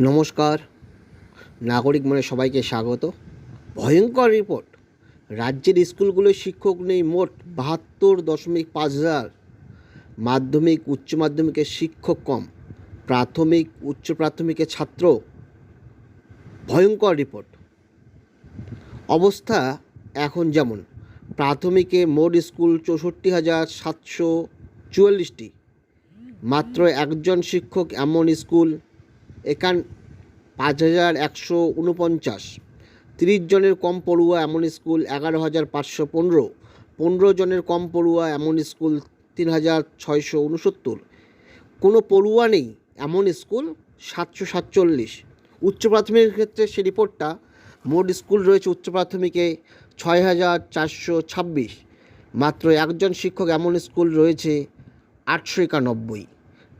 নমস্কার। নাগরিক মনে সবাইকে স্বাগত। ভয়ঙ্কর রিপোর্ট রাজ্যের স্কুলগুলোয় শিক্ষক নেই মোট বাহাত্তর দশমিক পাঁচ হাজার। মাধ্যমিক, উচ্চ মাধ্যমিকের শিক্ষক কম। প্রাথমিক, উচ্চ প্রাথমিকের ছাত্র। ভয়ঙ্কর রিপোর্ট অবস্থা এখন যেমন। প্রাথমিকে মোট স্কুল চৌষট্টি হাজার সাতশো চুয়াল্লিশটি। মাত্র একজন শিক্ষক এমন স্কুল এখান পাঁচ হাজার একশো উনপঞ্চাশ। তিরিশ জনের কম পড়ুয়া এমন স্কুল এগারো হাজার পাঁচশো পনেরো। পনেরো জনের কম পড়ুয়া এমন স্কুল তিন হাজার ছয়শো উনসত্তর। কোনো পড়ুয়া নেই এমন স্কুল সাতশো সাতচল্লিশ। উচ্চ প্রাথমিকের ক্ষেত্রে সে রিপোর্টটা, মোট স্কুল রয়েছে উচ্চ প্রাথমিকে ছয় হাজার চারশো ছাব্বিশ। মাত্র একজন শিক্ষক এমন স্কুল রয়েছে আটশো একানব্বই।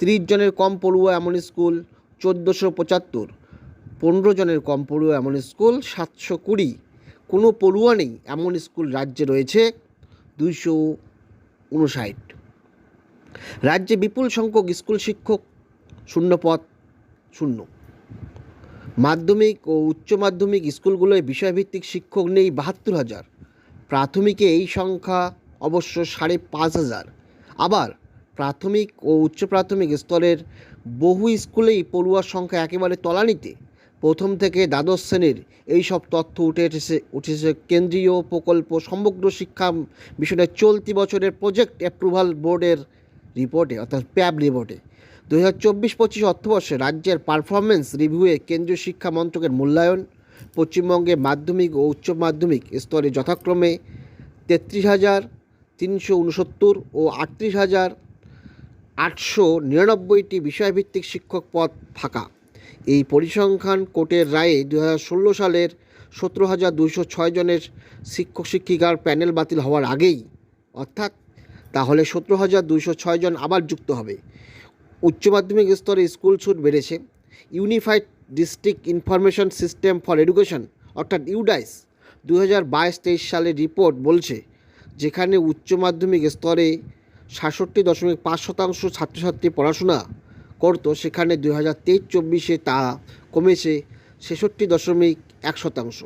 তিরিশ জনের কম পড়ুয়া এমন স্কুল চোদ্দোশো পঁচাত্তর। পনেরো জনের কম পড়ুয়া এমন স্কুল, সাতশো কুড়ি। কোনো পড়ুয়া নেই, এমন স্কুল রাজ্যে রয়েছে দুইশো উনষাট। রাজ্যে বিপুল সংখ্যক স্কুল শিক্ষক, শূন্যপদ শূন্য। মাধ্যমিক ও উচ্চ মাধ্যমিক স্কুলগুলোয় বিষয়ভিত্তিক শিক্ষক নেই বাহাত্তর হাজার। প্রাথমিকে এই সংখ্যা অবশ্য সাড়ে পাঁচ হাজার। আবার প্রাথমিক ও উচ্চ প্রাথমিক স্তরের বহু স্কুলেই পড়ুয়ার সংখ্যা একেবারে তলানিতে। প্রথম থেকে দ্বাদশ শ্রেণির এই সব তথ্য উঠে এসেছে, উঠেছে কেন্দ্রীয় প্রকল্প সমগ্র শিক্ষা মিশনের চলতি বছরের প্রজেক্ট অ্যাপ্রুভাল বোর্ডের রিপোর্টে, অর্থাৎ প্যাব রিপোর্টে। দু হাজার চব্বিশ পঁচিশ অর্থবর্ষে রাজ্যের পারফরমেন্স রিভিউয়ে কেন্দ্রীয় শিক্ষা মন্ত্রকের মূল্যায়ন, পশ্চিমবঙ্গে মাধ্যমিক ও উচ্চ মাধ্যমিক স্তরে যথাক্রমে তেত্রিশ হাজার তিনশো উনসত্তর ও আটত্রিশ হাজার আটশো নিরানব্বইটি বিষয়ভিত্তিক শিক্ষক পদ ফাঁকা। এই পরিসংখ্যান কোর্টের রায়ে দু সালের সতেরো হাজার দুশো ছয় জনের শিক্ষক শিক্ষিকার প্যানেল বাতিল হওয়ার আগেই, অর্থাৎ তাহলে সতেরো হাজার দুশো ছয় জন আবার যুক্ত হবে। উচ্চ মাধ্যমিক স্তরে স্কুল ছুট বেড়েছে। Unified district information system for education, অর্থাৎ ইউডাইস দু হাজার বাইশ তেইশ সালের রিপোর্ট বলছে, যেখানে উচ্চ মাধ্যমিক স্তরে সাতষট্টি দশমিক পাঁচ শতাংশ ছাত্রছাত্রী পড়াশোনা করতো, সেখানে দুই হাজার তেইশ চব্বিশে তা কমেছে ছেষট্টি দশমিক এক শতাংশ।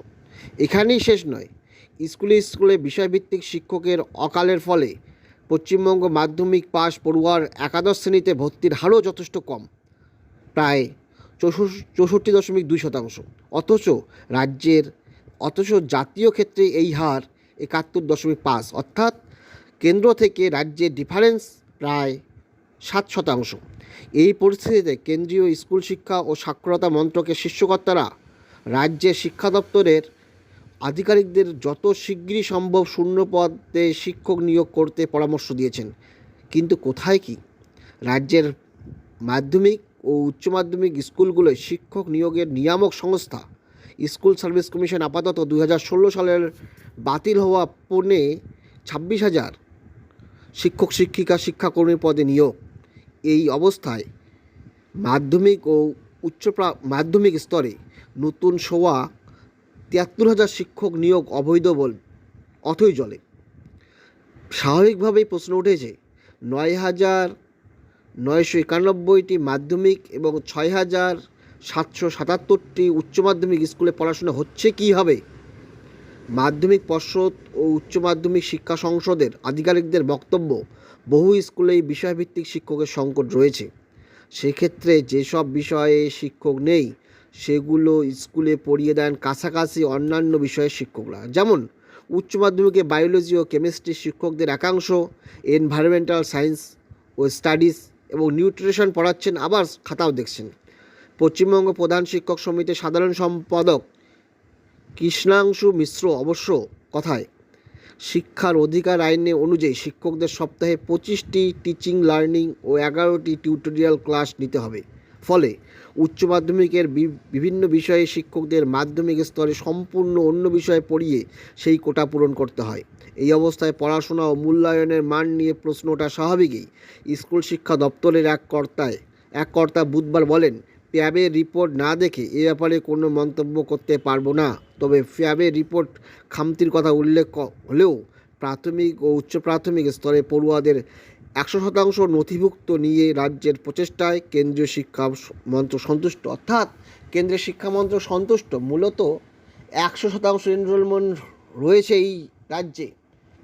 এখানেই শেষ নয়। স্কুলে স্কুলে বিষয়ভিত্তিক শিক্ষকের অকালের ফলে পশ্চিমবঙ্গ মাধ্যমিক পাস পড়ুয়ার একাদশ শ্রেণীতে ভর্তির হারও যথেষ্ট কম, প্রায় চৌষট্টি দশমিক দুই শতাংশ। অথচ রাজ্যের, অথচ জাতীয় ক্ষেত্রে এই হার একাত্তর দশমিক পাঁচ, অর্থাৎ কেন্দ্র থেকে রাজ্যের ডিফারেন্স প্রায় সাত শতাংশ। এই পরিস্থিতিতে কেন্দ্রীয় স্কুল শিক্ষা ও সাক্ষরতা মন্ত্রকের শীর্ষকর্তারা রাজ্যের শিক্ষা দপ্তরের আধিকারিকদের যত শিগগিরই সম্ভব শূন্য পদে শিক্ষক নিয়োগ করতে পরামর্শ দিয়েছেন। কিন্তু কোথায় কি? রাজ্যের মাধ্যমিক ও উচ্চ মাধ্যমিক স্কুলগুলোয় শিক্ষক নিয়োগের নিয়ামক সংস্থা, স্কুল সার্ভিস কমিশন আপাতত দু হাজার ষোলো সালের বাতিল হওয়া পৌনে ছাব্বিশ হাজার শিক্ষক, শিক্ষিকা, শিক্ষাকর্মী পদে নিয়োগ। এই অবস্থায় মাধ্যমিক ও উচ্চ মাধ্যমিক স্তরে নতুন সোয়া তিয়াত্তর হাজার শিক্ষক নিয়োগ অবৈধ বল, অথই জলে। স্বাভাবিকভাবেই প্রশ্ন উঠেছে, নয় হাজার নয়শো একানব্বইটি মাধ্যমিক এবং ছয় হাজার সাতশো সাতাত্তরটি উচ্চ মাধ্যমিক স্কুলে পড়াশোনা হচ্ছে কীভাবে মাধ্যমিক পর্ষদ ও উচ্চ মাধ্যমিক শিক্ষা সংসদের আধিকারিকদের বক্তব্য, বহু স্কুলেই বিষয়ভিত্তিক শিক্ষকের সংকট রয়েছে। সেক্ষেত্রে যেসব বিষয়ে শিক্ষক নেই, সেগুলো স্কুলে পড়িয়ে দেন কাছাকাছি অন্যান্য বিষয়ের শিক্ষকরা। যেমন, উচ্চ মাধ্যমিকে বায়োলজি ও কেমিস্ট্রি শিক্ষকদের একাংশ, এনভায়রনমেন্টাল সায়েন্স ও স্টাডিজ এবং নিউট্রিশন পড়াচ্ছেন, আবার খাতাও দেখছেন। পশ্চিমবঙ্গ প্রধান শিক্ষক সমিতির সাধারণ সম্পাদক কৃষ্ণাংশু মিশ্র অবশ্য কথায়, শিক্ষার অধিকার আইনে অনুযায়ী শিক্ষকদের সপ্তাহে পঁচিশটি টিচিং লার্নিং ও এগারোটি টিউটোরিয়াল ক্লাস নিতে হবে। ফলে উচ্চ মাধ্যমিকের বিভিন্ন বিষয়ে শিক্ষকদের মাধ্যমিক স্তরে সম্পূর্ণ অন্য বিষয়ে পড়িয়ে সেই কোটা পূরণ করতে হয়। এই অবস্থায় পড়াশোনা ও মূল্যায়নের মান নিয়ে প্রশ্ন ওঠা স্বাভাবিকই। স্কুল শিক্ষা দপ্তরের এক কর্তায়, এক কর্তা বুধবার বলেন, প্যাবের রিপোর্ট না দেখে এ ব্যাপারে কোনো মন্তব্য করতে পারব না। তবে প্যাবের রিপোর্ট খামতির কথা উল্লেখ হলেও প্রাথমিক ও উচ্চ প্রাথমিক স্তরে পড়ুয়াদের একশো শতাংশ নথিভুক্ত নিয়ে রাজ্যের প্রচেষ্টায় কেন্দ্রীয় শিক্ষা মন্ত্র সন্তুষ্ট। অর্থাৎ কেন্দ্রীয় শিক্ষামন্ত্র সন্তুষ্ট। মূলত একশো শতাংশ এনরোলমেন্ট রয়েছে এই রাজ্যে।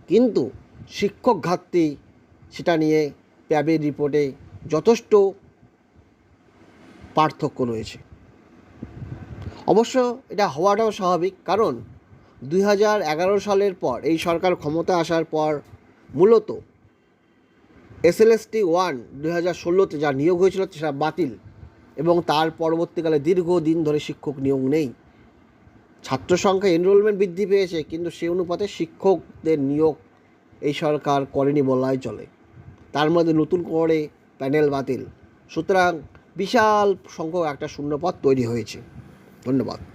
কিন্তু শিক্ষক ঘাটতি সেটা নিয়ে প্যাবের রিপোর্টে যথেষ্ট পার্থক্য রয়েছে। অবশ্য এটা হওয়াটাও স্বাভাবিক, কারণ দুই হাজার এগারো সালের পর এই সরকার ক্ষমতা আসার পর মূলত এসএলএসটি ওয়ান দুই হাজার ষোলোতে যা নিয়োগ হয়েছিল সেটা বাতিল এবং তার পরবর্তীকালে দীর্ঘদিন ধরে শিক্ষক নিয়োগ নেই। ছাত্র সংখ্যা এনরোলমেন্ট বৃদ্ধি পেয়েছে, কিন্তু সে অনুপাতে শিক্ষকদের নিয়োগ এই সরকার করেনি বলাই চলে। তার মধ্যে নতুন করে প্যানেল বাতিল। সুতরাং বিশাল সংখ্যক একটা শূন্যপদ তৈরি হয়েছে। ধন্যবাদ।